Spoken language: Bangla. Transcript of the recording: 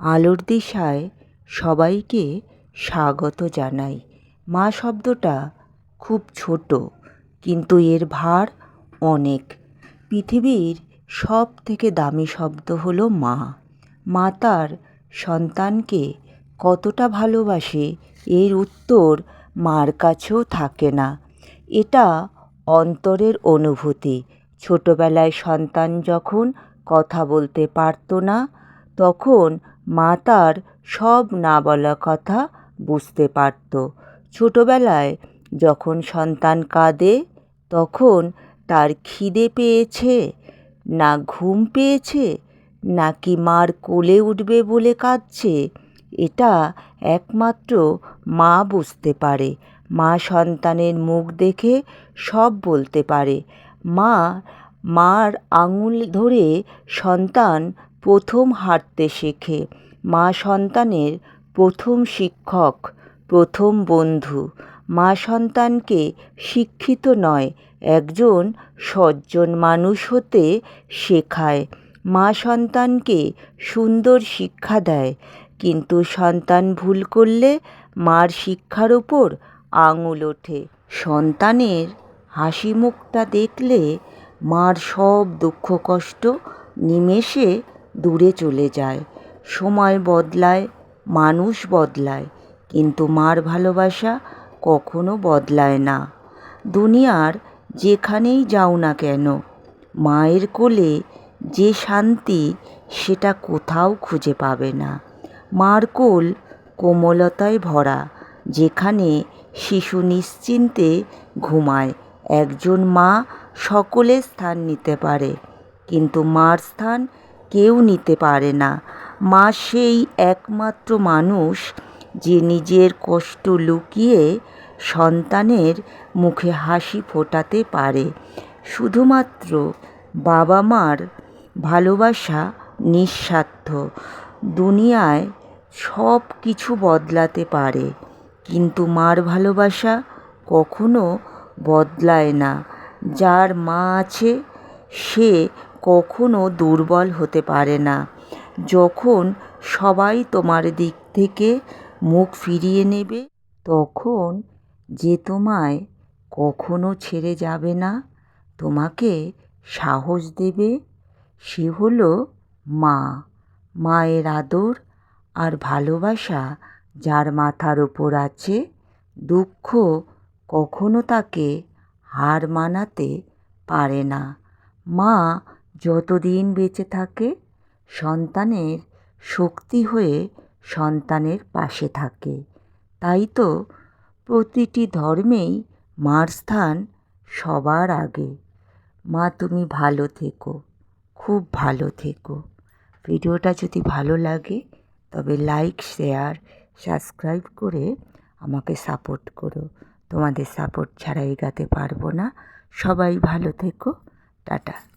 আলোর দিশায় সবাইকে স্বাগত জানাই। মা শব্দটা খুব ছোট, কিন্তু এর ভার অনেক। পৃথিবীর সব থেকে দামি শব্দ হলো মা। মা তার সন্তানকে কতটা ভালোবাসে এর উত্তর মার কাছেও থাকে না। এটা অন্তরের অনুভূতি। ছোটোবেলায় সন্তান যখন কথা বলতে পারতো না তখন মা তার সব না বলা কথা বুঝতে পারতো। ছোটোবেলায় যখন সন্তান কাঁদে, তখন তার খিদে পেয়েছে, না ঘুম পেয়েছে, নাকি মার কোলে উঠবে বলে কাঁদছে, এটা একমাত্র মা বুঝতে পারে। মা সন্তানের মুখ দেখে সব বলতে পারে। মা, মার আঙুল ধরে সন্তান প্রথম হাঁটতে শেখে। মা সন্তানের প্রথম শিক্ষক, প্রথম বন্ধু। মা সন্তানকে শিক্ষিত নয়, একজন সজ্জন মানুষ হতে শেখায়। মা সন্তানকে সুন্দর শিক্ষা দেয়, কিন্তু সন্তান ভুল করলে মার শিক্ষার ওপর আঙুল ওঠে। সন্তানের হাসি মুখটা দেখলে মার সব দুঃখ কষ্ট নিমেষে দূরে চলে যায়। সময় বদলায়, মানুষ বদলায়, কিন্তু মার ভালোবাসা কখনো বদলায় না। দুনিয়ার যেখানেই যাও না কেন, মায়ের কোলে যে শান্তি সেটা কোথাও খুঁজে পাবে না। মার কোল কোমলতায় ভরা, যেখানে শিশু নিশ্চিন্তে ঘুমায়। একজন মা সকলের স্থান নিতে পারে, কিন্তু মার স্থান কেউ নিতে পারে না। মা সেই একমাত্র মানুষ যে নিজের কষ্ট লুকিয়ে সন্তানের মুখে হাসি ফোটাতে পারে। শুধুমাত্র বাবা মার ভালোবাসা নিঃস্বার্থ। দুনিয়ায় সব কিছু বদলাতে পারে। কিন্তু মার ভালোবাসা কখনো বদলায় না। যার মা আছে, সে কখনো দুর্বল হতে পারে না। যখন সবাই তোমার দিক থেকে মুখ ফিরিয়ে নেবে, তখন যে তোমায় কখনো ছেড়ে যাবে না, তোমাকে সাহস দেবে, সে হলো মা। মায়ের আদর আর ভালোবাসা যার মাথার ওপর আছে, দুঃখ কখনো তাকে হার মানাতে পারে না। মা যতদিন বেঁচে থাকে, সন্তানের শক্তি হয়ে সন্তানের পাশে থাকে। তাই তো প্রতিটি ধর্মেই মার স্থান সবার আগে। মা, তুমি ভালো থেকো, খুব ভালো থেকো। ভিডিওটা যদি ভালো লাগে, তবে লাইক, শেয়ার, সাবস্ক্রাইব করে আমাকে সাপোর্ট করো। তোমাদের সাপোর্ট ছাড়া এগাতে পারব না। সবাই ভালো থেকো। টাটা।